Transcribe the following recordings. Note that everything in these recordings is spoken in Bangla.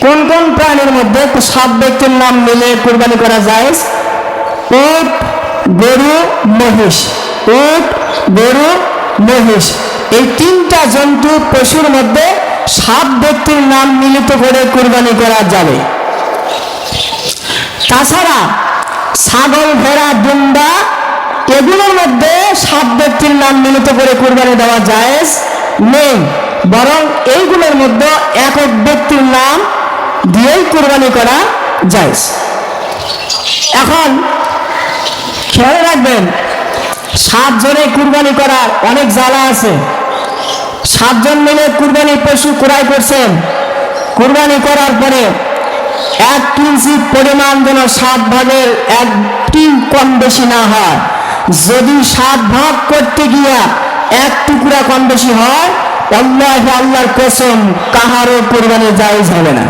কোন কোন প্রাণীর মধ্যে সাত ব্যক্তির নাম মিলে কুরবানি করা যায়? উট, গরু, মহিষ। উট, গরু, মহিষ। এই তিনটা জন্তু পশুর মধ্যে সাত ব্যক্তির নাম মিলিত করে কুরবানি করা যাবে। তাছাড়া ছাগল, ভেড়া দুম্বা এগুলোর মধ্যে সাত ব্যক্তির নাম মিলিত করে কুরবানি দেওয়া যায়। নেই বরং এইগুলোর মধ্যে একক ব্যক্তির নাম দিয়েই কোরবানি করা যায় এখন খেয়াল রাখবেন সাত জনে কুরবানি করার অনেক জ্বালা আছে। সাতজন মিলে কুরবানি পশু ক্রয় করছেন। কুরবানি করার পরে এক কিঞ্চিত পরিমাণ যেন সাত ভাগের একটি কম বেশি না হয়। যদি সাত ভাগ করতে গিয়া এক টুকরা কম বেশি হয় আল্লাহ আল্লাহর কসম, কাহারও কোরবানি জায়েজ হবে না।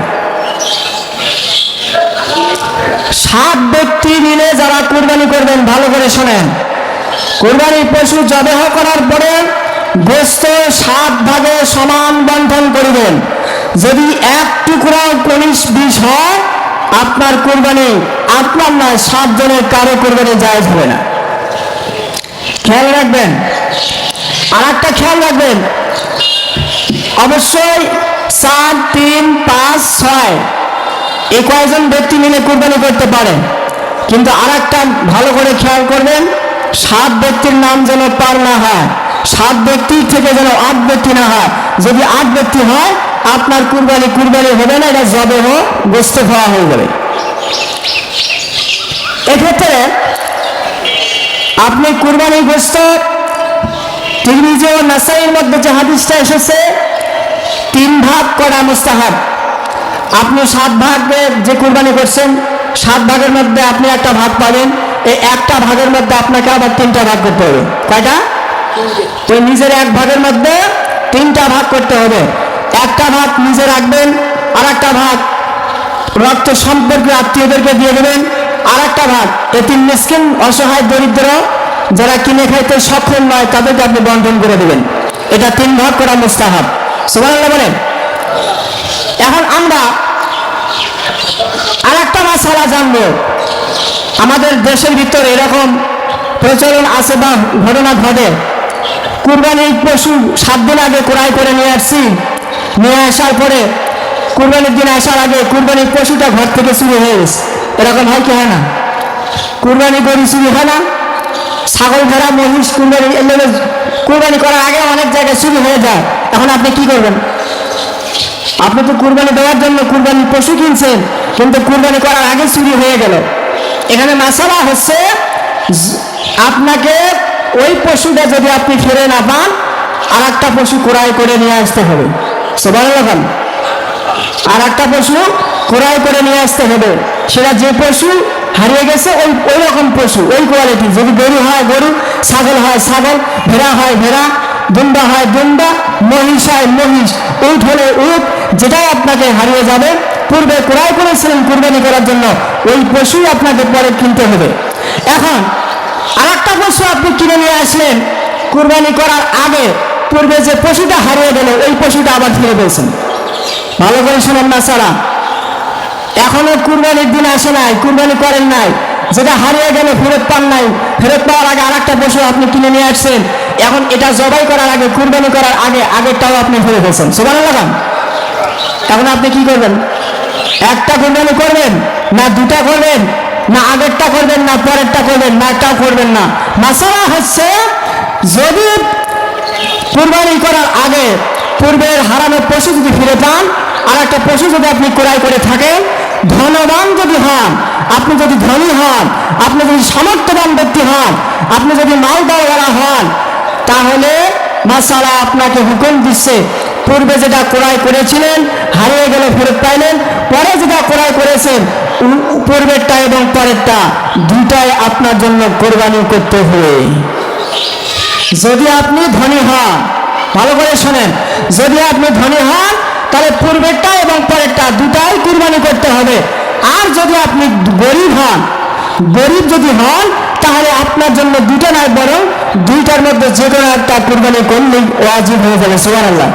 সাত ব্যক্তি মিলে যারা কুরবানি করবেন, ভালো করে শোনেন। কুরবানির পশু জবেহ করার পরে গোস্ত সাত ভাগে সমান বন্টন করিবেন। যদি এক টুকরা উনিশ বিশ হয়, আপনার কোরবানি আপনার নয়, সাত জনের কারও কোরবানি জায়েজ হবে না। খেয়াল রাখবেন। আর একটা খেয়াল রাখবেন অবশ্যই চার তিন, পাঁচ, ছয়। এই কয়েকজন ব্যক্তি মিলে কুরবানি করতে পারেন কিন্তু আর একটা ভালো করে খেয়াল করবেন, সাত ব্যক্তির নাম যেন পার না হয়। সাত ব্যক্তির থেকে যেন আট ব্যক্তি না হয়। যদি আট ব্যক্তি হয়, আপনার কুরবানি কুরবানি হবে না, এটা জবে হোক গোস্ত খাওয়া হয়ে যাবে। এক্ষেত্রে আপনি কুরবানি গোস্ত তিরমিজি ও নাসাইয়ের মধ্যে যে হাদিসটা এসেছে তিন ভাগ করা মুস্তাহাব। আপনি সাত ভাগে যে কুরবানি করছেন সাত ভাগের মধ্যে আপনি একটা ভাগ পাবেন এই একটা ভাগের মধ্যে আপনাকে আবার তিনটা ভাগ করতে হবে। কয়টা? তো নিজের এক ভাগের মধ্যে তিনটা ভাগ করতে হবে। একটা ভাগ নিজে রাখবেন আর একটা ভাগ রক্ত সম্পর্কে আত্মীয়দেরকে দিয়ে দেবেন আর একটা ভাগ। এতিম মিসকিন অসহায় দরিদ্র যারা কিনে খাইতে সক্ষম নয় তাদেরকে আপনি বন্টন করে দেবেন। এটা তিন ভাগ করা মুস্তাহাব। সুবাহ বলেন। এখন আমরা আর একটা মাসালা জানব। আমাদের দেশের ভিতর এরকম প্রচলন আছে বা ঘটনা ঘটে। কুরবানির পশু সাত দিন আগে ক্রয় করে নিয়ে আসছি। নিয়ে আসার পরে কুরবানির দিন আসার আগে কুরবানির পশুটা ঘর থেকে চুরি হয়ে গেছে। এরকম হয় কি হয় না? কুরবানি গরু চুরি হয় না। ছাগল ভেড়া মহিষ কুরবানি কুরবানি করার আগে অনেক জায়গায় চুরি হয়ে যায়। এখন আপনি কি করবেন? আপনি তো কুরবানি দেওয়ার জন্য কুরবানির পশু কিনছেন, কিন্তু কুরবানি করার আগে চুরি হয়ে গেল। এখানে মাসালা হচ্ছে আপনাকে ওই পশুটা যদি আপনি ফিরে না পান আর একটা পশু ক্রয় করে নিয়ে আসতে হবে। সবাই লাগান আর একটা পশু ক্রয় করে নিয়ে আসতে হবে। সেটা যে পশু হারিয়ে গেছে, ওই ওই রকম পশু, ওই কোয়ালিটি যদি গরু হয়, গরু, ছাগল হয়, ছাগল, ভেড়া হয়, ভেড়া দুম্বা হয় দুম্বা মহিষ হয় মহিষ। উট হলে উট, যেটাই আপনাকে হারিয়ে যাবে, পূর্বে ক্রয় করেছিলেন কুরবানি করার জন্য, ওই পশুই আপনাকে পরে কিনতে হবে। এখন আর একটা পশু আপনি কিনে নিয়ে আসলেন, কুরবানি করার আগে, পূর্বে যে পশুটা হারিয়ে গেল, ওই পশুটা আবার ফিরে পেয়েছেন। ভালো করে শুনেন না সারা এখনও কুরবানির দিন আসে নাই, কুরবানি করেন নাই। যেটা হারিয়ে গেল, ফেরত পান নাই। ফেরত পাওয়ার আগে আর একটা পশু আপনি কিনে নিয়ে আসছেন এখন এটা জবাই করার আগে, কুরবানি করার আগে, আগেরটাও আপনি ফেরত পেয়েছেন সবাই লাগান এখন আপনি কি করবেন? একটা কুরবানি করবেন, না দুটা করবেন, না আগেরটা করবেন, না পরেরটা করবেন, না একটাও করবেন না। মাসালা হচ্ছে, যদি কুরবানি করার আগে পূর্বের হারানো পশু যদি ফিরে পান আর একটা পশু যদি আপনি ক্রয় করে থাকেন, ধনবান যদি হন, আপনি যদি ধনী হন, আপনি যদি সামর্থ্যবান ব্যক্তি হন, আপনি যদি মালদাওয়ালা হন তাহলে মাসালা আপনাকে হুকুম দিচ্ছে। পূর্বে যেটা ক্রয় করেছিলেন, হারিয়ে গেলে ফেরত পাইলেন, পরে যেটা ক্রয় করেছেন পূর্বেরটা এবং পরেরটা দুটাই আপনার জন্য কোরবানি করতে হবে। যদি আপনি ধনী হন, ভালো করে শোনেন, যদি আপনি ধনী হন, তাহলে পূর্বেরটা এবং পরেরটা দুটাই কুরবানি করতে হবে। আর যদি আপনি গরিব হন, গরিব যদি হন তাহলে আপনার জন্য দুটো নয়, বরং দুইটার মধ্যে যে কোনো একটা কোরবানি করলেই ওয়াজিব হয়ে যাবে, সুবহানাল্লাহ।